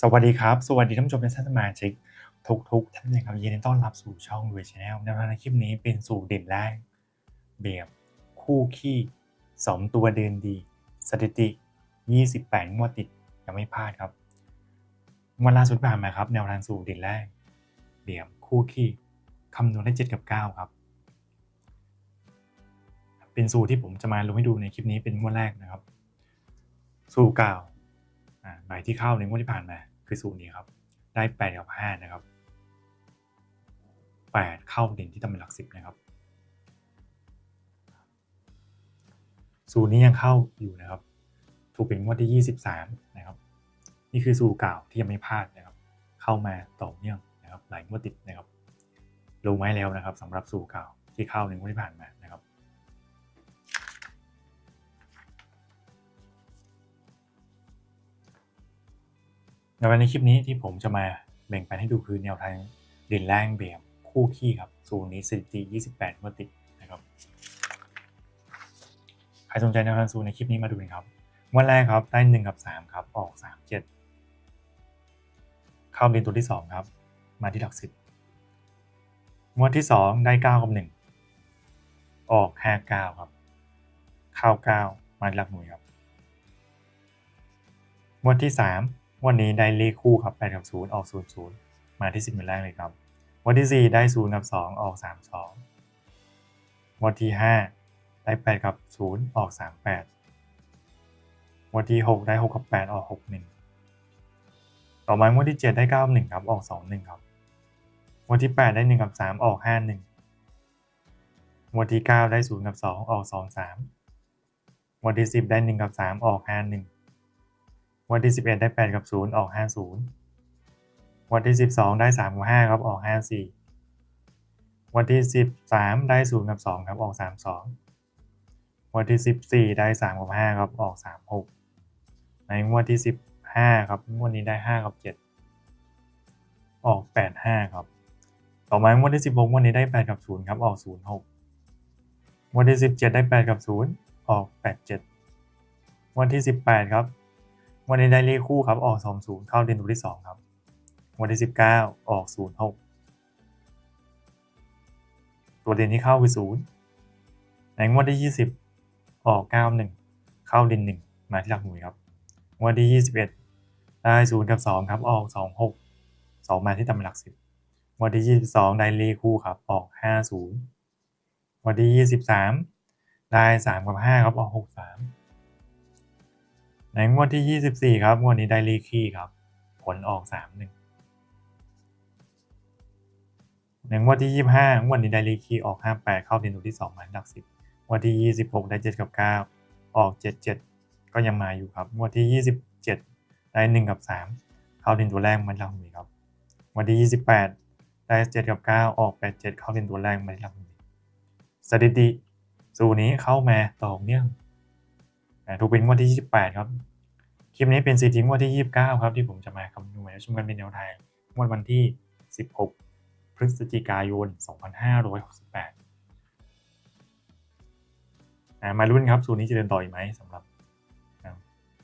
สวัสดีครับ สวัสดีท่านผู้ชมและท่านสมาชิกทุกทุกๆท่านนะครับยินดีต้อนรับสู่ช่องรวยชาแนลในวันคลิปนี้เป็นสู่เด่นแรกแบบคู่ขี้สองตัวเดินดี สถิติ 28 งวดติดยังไม่พลาดครับวันล่าสุดผ่านมาครับแนวทางสู่เด่นแรกแบบคู่ขี้คำนวณได้7กับ 9 ครับ เป็นสูตรที่ผมจะมาลงให้ดูในคลิปนี้เป็นงวดแรกนะครับ สูตรเก่า ใบที่เข้าในงวดที่ผ่านมา คือสูตรนี้ครับ ได้แปดกับห้านะครับแปดเข้าเด่นที่ตำแหน่งหลักสิบนะครับสูตรนี้ยังเข้าอยู่นะครับ ถูกเป็นงวดที่ยี่สิบสามนะครับ นี่คือสูตรเก่าที่ยังไม่พลาดนะครับ เข้ามาต่อเนื่องนะครับ หลายงวดติดนะครับลงไว้แล้วนะครับสำหรับสูตรเก่าที่เข้าในงวดที่ผ่านมา ในวันในคลิปนี้ที่ผมจะมาแบ่งปันให้ดูคือแนวทางเด่นแรงแบบคู่ขี้ครับสูตรนี้สถิติ 28งวดติดนะครับ ใครสนใจแนวทางสูตรในคลิปนี้มาดูกันครับงวดแรกครับได้1กับ3ครับออก 3 7 เข้าเด่นตัวที่ 2 ครับ มาที่หลักสิบงวดที่ 2 ได้9กับ1ออก 5 9 ครับ เข้า 9 มาที่หลักหน่วยครับงวดที่ 3 วันนี้ได้เลขคู่ครับ8กับ0ออก0 0 มาที่10เป็นแรกเลยครับ วันที่ 4 ได้0กับ2 ออก 3 2งวันที่ 5 ได้ 8 กับ 0 ออก 3 8 วันที่ 6 ได้ 6 กับ 8 ออก 6 1 ต่อมางวดที่ 7 ได้9 1ครับ ออก 2 1 ครับ วันที่ 8 ได้ 1 กับ 3 ออก 5 1งวันที่ 9 ได้0กับ2 ออก 2 3งวันที่ 10 ได้ 1 กับ 3 ออก 5 1 วันที่ 11 ได้ 8 กับ 0 ออก 50 วันที่ 12 ได้ 3 กับ 5 ครับ ออก 54 วันที่ 13 ได้ 0 กับ 2 ครับ ออก 32 วันที่ 14 ได้ 3 กับ 5 ครับ ออก 36 ในงวดที่ 15 ครับ งวดนี้ได้ 5 กับ 7 ออก 85 ครับ ต่อมางวดที่ 16 งวดนี้ได้ 8 กับ 0 ครับ ออก 06งวดที่ 17 ได้ 8 กับ 0 ออก 87 วันที่ 18 ครับ วันนี้ได้เลขคู่ครับ ออก 20 เข้าเด่นตัวที่ 2 ครับ วันที่ 19 ออก 06 ตัวเด่นที่เข้าคือ 0 ในงวดที่ 20 ออก 91 เข้าเด่น1 มาที่หลักหน่วยครับงวดที่ 21 ได้ 0 กับ 2 ครับ ออก 26 2 มาที่ตำแหน่งหลัก 10งวดที่ 22 ได้เลขคู่ครับ ออก 50งวดที่ 23 ได้ 3 กับ 5 ครับ ออก 63 ในงวดที่ 24 ครับ งวดนี้ได้ลขคี่ครับ ผลออก 3 1 ในงวดที่ 25 งวดนี้ได้ลขคี่ออก 58 เข้าด่นตัวที่2มาหลัก 10 งวดที่ 26 ได้ 7 กับ 9 ออก 77 ก็ยังมาอยู่ครับ งวดที่ 27 ได้ 1 กับ 3 เข้าด่นตัวแรกมาหลักหน่วยครับงวดที่ 28 ได้ 7 กับ 9 ออก 87 เข้าด่นตัวแรกมาหลักหน่วยสถิติสูนี้เข้ามาต่อเนื่อง ถูกเป็นงวดที่ 28 ครับ คลิปนี้เป็นซีทีงวดที่ 29 ครับ ที่ผมจะมาคำนวณและชมกันเป็นแนวทางงวดวันที่ 16 พฤศจิกายน 2568อ่ามาลุ้นครับสูตรนี้จะเดินต่ออีกไหมสำหรับ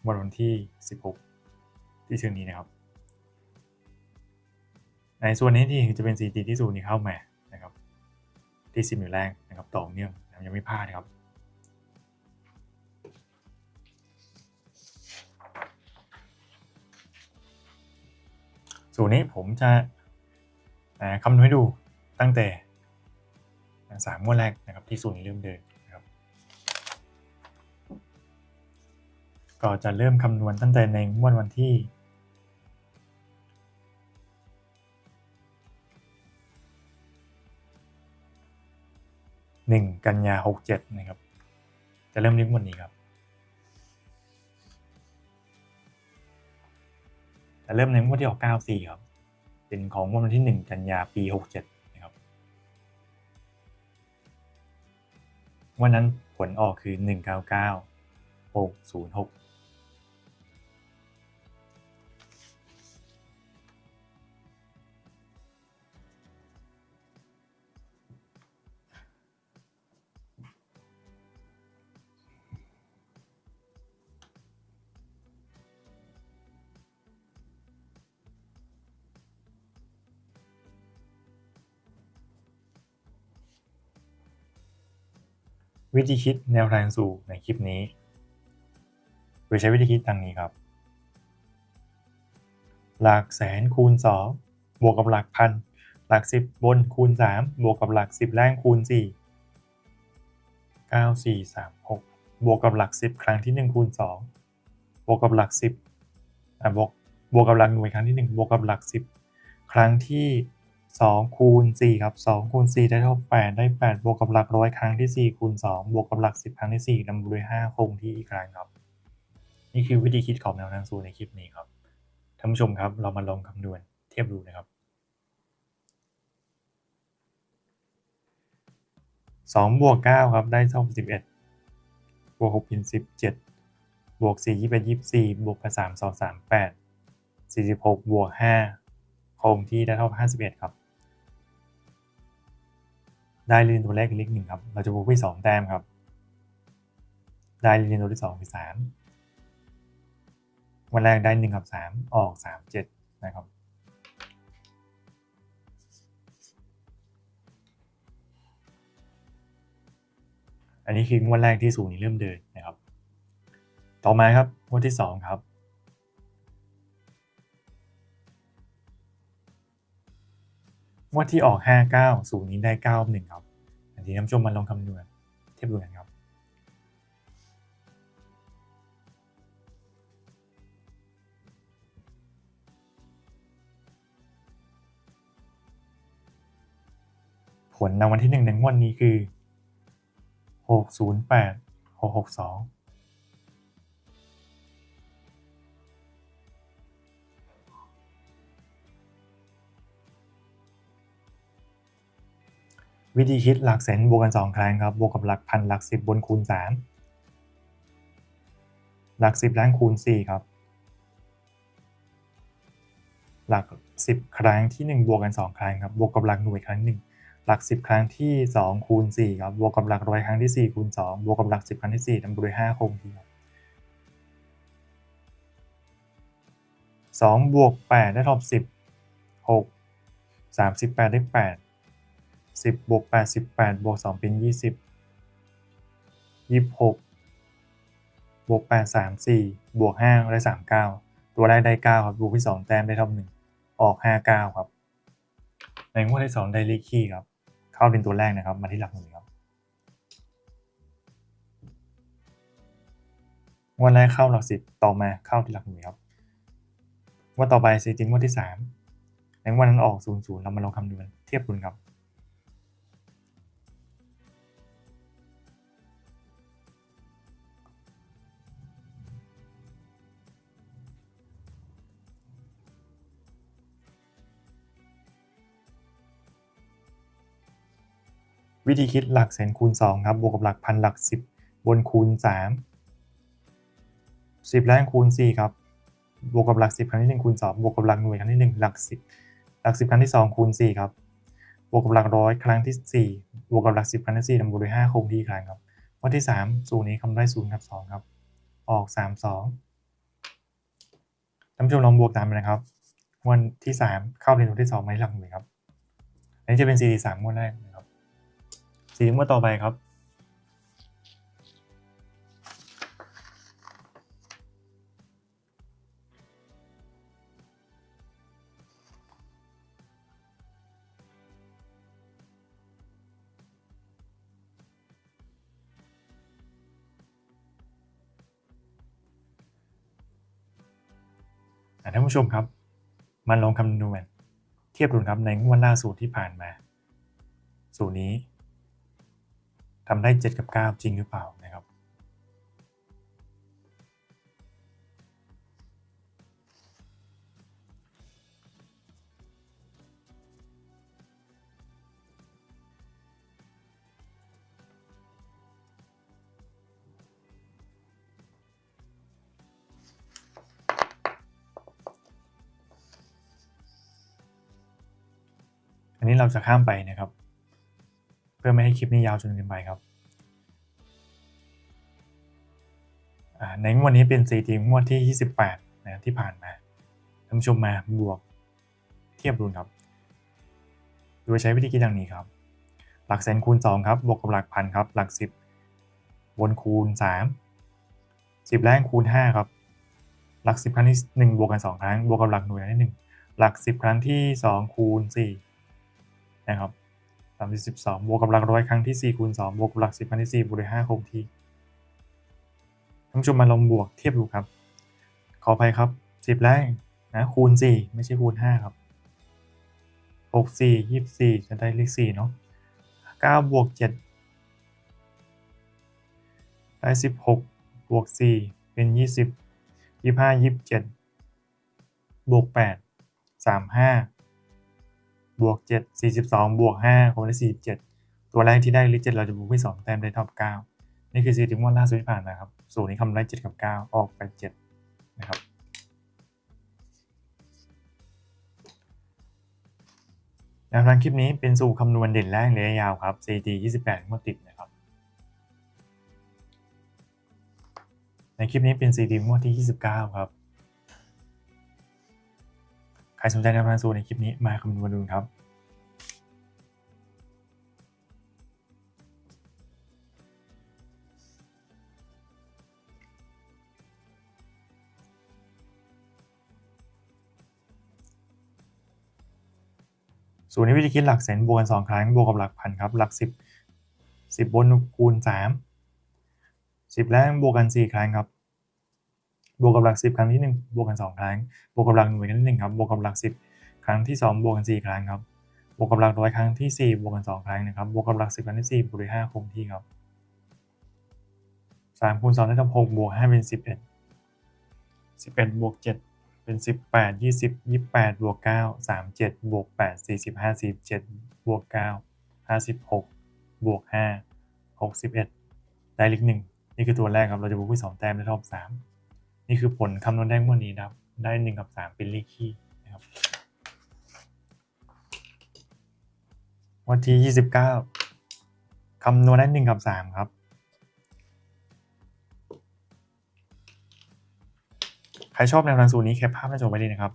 งวดวันที่ 16 ที่เชิงนี้นะครับ ในส่วนนี้ที่จะเป็นซีทีที่สูตรนี้เข้ามานะครับ ที่สิบอยู่แรกนะครับต่อเนื่องยังไม่พลาดครับ สูตรนี้ผมจะคำนวณให้ดูตั้งแต่สามงวดแรกนะครับที่สูตรนี้เริ่มเดินนะครับ ก็จะเริ่มคำนวณตั้งแต่ในงวดวันที่หนึ่งกันยาหกเจ็ดนะครับ จะเริ่มที่งวดนี้ครับ แต่เริ่มในงวดที่ออก94ครับเป็นของวดวันที่ 1 กันยาปี 67 นะครับ วันนั้นผลออกคือ 199 606 วิธีคิดแนวทางสู่ในคลิปนี้โดยใช้วิธีคิดดังนี้ครับ หลักแสนคูณ 2 บวกกับหลักพัน หลัก 10 บนคูณ 3 บวกกับหลัก 10 ล่างคูณ 4 9 4 3 6 บวกกับหลัก 10 ครั้งที่ 1 คูณ 2 บวกกับหลัก 10อะบวกบวกกับหลักหน่วยครั้งที่ 1 บวกกับหลัก 10 ครั้งที่ 2คูณ4ครับ2คูณ4ได้เท่า8ได้ 8 บวกกับหลักร้อยครั้งที่ 4 คูณ 2 บวกกับหลัก 10 ครั้งที่ 4นำด้วย5คงที่อีกครั้งครับ นี่คือวิธีคิดของแนวทางสูตรในคลิปนี้ครับท่านผู้ชมครับเรามาลองคำนวณเทียบดูนะครับ2บวก9ครับได้เท่า11บวก6เป็น17บวก4 21 24บวกกับ3 2 38 46บวก5คงที่ได้เท่า 51 ครับ ได้เรียนตัวแรกคือเลขหนึ่งครับ เราจะบวกไปสองแต้มครับ ได้เรียนตัวที่สองคือสามวันแรกได้หนึ่งกับสามออกสามเจ็ดนะครับอันนี้คืองวดแรกที่ศูนย์นี้เริ่มเดินนะครับ ต่อมาครับงวดที่สองครับ งวดที่ออก 59ศูนย์นี้ได้ 91 ครับ อันนี้ท่นผู้ชมมาลองคำนวณเทียบดูกันครับ ผลในวันที่1ในงวดนี้คือ 608 662 วิธีคิดหลักแสนบวกกัน 2 ครั้งครับ บวกกับหลักพันหลัก 10 บนคูณ 3 หลัก 10 ล้านคูณ 4 ครับ หลัก 10 ครั้งที่ 1 บวกกัน 2 ครั้งครับ บวกกับหลักหน่วยครั้ง 1 หลัก 10 ครั้งที่ 2 คูณ 4 ครับ บวกกับหลักร้อยครั้งที่ 4 คูณ 2 บวกกับหลัก 10 ครั้งที่ 4ทำด้วย5คงที่ครับ2บวก8ได้เท่า10 6 38ได้8 10บวก88บวก2เป็น20 26บวก8 34บวก5ได้ 39 ตัวแรกได้ 9 ครับบวกที่ 2 แต้มได้เท่า1ออก 59 ครับ ในงวดที่ 2 ได้เลขคี่ครับ เข้าเป็นตัวแรกนะครับ มาที่หลักหน่วยครับงวดแรกเข้าหลักสิบต่อมาเข้าที่หลักหน่วยครับงวดต่อไปสีจริงงวดที่3ในงวดนั้นออก00เรามาลองคำนวณเทียบดูครับ วิธีคิดหลักแสนคูณ2ครับบวกกับหลักพันหลัก 10 บนคูณ 3 10ล้านคูณ4ครับบวกกับหลัก 10 ครั้งที่ 1 คูณ 2 บวกกับหลักหน่วยครั้งที่ 1 หลัก 10 หลัก 10 ครั้งที่ 2 คูณ 4 ครับ บวกกับหลักร้อยครั้งที่ 4 บวกกับหลัก 10 ครั้งที่4ทำบวกด้วย5คงที่ครั้งครับวันที่ 3 สูตรนี้คำได้0กับ2ครับ ออก 3 2ท่านผู้ชมลองบวกตามไปนะครับ วันที่ 3 เข้าเรียนวันที่2มาที่หลักหน่วยครับ อันนี้จะเป็น 4 3งวดแรกนะครับ สีงวดต่อไปครับ ท่านผู้ชมครับมาลองคำนวณเทียบดูครับในงวดล่าสุดที่ผ่านมา สูตรนี้ ทำได้ 7 กับ 9 จริงหรือเปล่านะครับ อันนี้เราจะข้ามไปนะครับ เพื่อไม่ให้คลิปนี้ยาวจนเกินไปครับในงวดนี้เป็นสีทีมงวดที่ 28นะที่ผ่านมาท่านผู้ชมมาบวกเทียบดูครับ โดยใช้วิธีคิดดังนี้ครับ หลักแสนคูณ 2 ครับ บวกกับหลักพันครับ หลักบนคูณสามสิบแรกคูณห้าครับ หลักสิบครั้งที่หนึ่งบวกกันสองครั้ง บวกกับหลักหน่วยที่หนึ่งหลักสิบครั้งที่สองคูณสี่นะครับ สามสิบสองบวกกับหลักร้อยครั้งที่สี่คูณสองบวกกับหลักสิบครั้งที่สี่บวกด้วยห้าคงที่ท่านผู้ชมมาลองบวกเทียบดูครับ ขออภัยครับสิบแรกนะคูณสี่ไม่ใช่คูณห้าครับหกสี่ยี่สี่จะได้เลขสี่เนาะเก้าบวกเจ็ดได้สิบหกบวกสี่เป็นยี่สิบยี่ห้ายี่สิบเจ็ดบวกแปดสามห้า บวกเจ็ดสี่สิบสองบวกห้าคงได้สี่เจ็ดตัวแรกที่ได้ลขเจ็ดเราจะบวกไปสองแต้มได้เท่ากับเก้านี่คือสีที่ว่าล่าสุดที่ผ่านมาครับสูตรนี้คำนวณได้เจ็ดกับเก้าออกไปเจ็ดนะครับแนวทางคลิปนี้เป็นสูตรคำนวณเด่นแรกระยะยาวครับ CT 28งวดติดนะครับ ในคลิปนี้เป็น CD งวดที่ 29 ครับ ใครสนใจแนวทางสูตรในคลิปนี้มาคำนวณดูครับสูตรนี้วิธีคิดหลักแสนบวกกันสองครั้งบวกกับหลักพันครับหลักสิบสิบบนคูณสามสิบแรกบวกกันสี่ครั้งครับ บวกกับหลักสิบครั้งที่หนึ่งบวกกันสองครั้ง บวกกับหลักหน่วยครั้งที่หนึ่งครับ บวกกับหลักสิบครั้งที่สองบวกกันสี่ครั้งครับ บวกกับหลักร้อยครั้งที่สี่บวกกันสองครั้งนะครับ บวกกับหลักสิบครั้งที่สี่บวกด้วยห้าคงที่ครับสามคูณสองได้เท่าหกบวกห้าเป็นสิบเอ็ดสิบเอ็ดบวกเจ็ดเป็นสิบแปดยี่สิบยี่แปดบวกเก้าสามเจ็ดบวกแปดสี่สิบห้าสิบเจ็ดบวกเก้าห้าสิบหกบวกห้าหกสิบเอ็ดได้เลขหนึ่งนี่คือตัวแรกครับ เราจะบวกไปสองแต้มได้เท่ากับสาม นี่คือผลคำนวณได้งวันนี้นะครับ ได้หนึ่งกับสามเป็นเลขคี่นะครับวันที่ยี่สิบเก้าคำนวณได้หนึ่งกับสามครับ ใครชอบแนวทางสูตรนี้แคปภาพหน้าจอไว้เลยนะครับ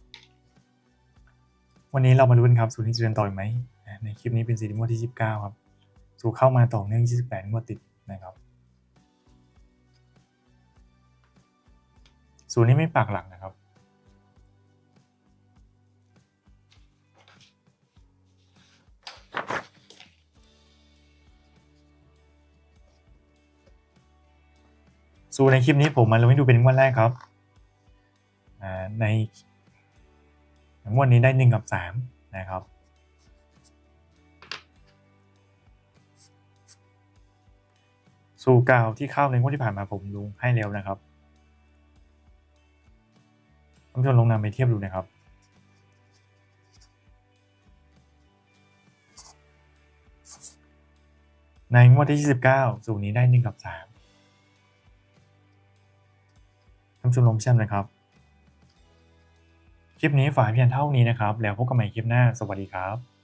วันนี้เรามาดูกันครับสูตรนี้จะเดินต่อไหม ในคลิปนี้เป็นสีงวดที่29ครับ สูตรเข้ามาต่อเนื่อง 28งวดติดนะครับ สูตรนี้ไม่ปากหลักนะครับ สูในคลิปนี้ผมมาลงให้ดูเป็นงวดแรกครับในงวดนี้ได้1กับ3นะครับสู่เก่าที่เข้าในงวดที่ผ่านมาผมลงให้เร็วนะครับ ท่านผู้ชมลงนำไปเทียบดูนะครับ ในงวดที่ 29 สูตรนี้ได้1กับ3ท่านผู้ชมลงเชื่อมนะครับ คลิปนี้ฝากเพียงเท่านี้นะครับ แล้วพบกันใหม่คลิปหน้า สวัสดีครับ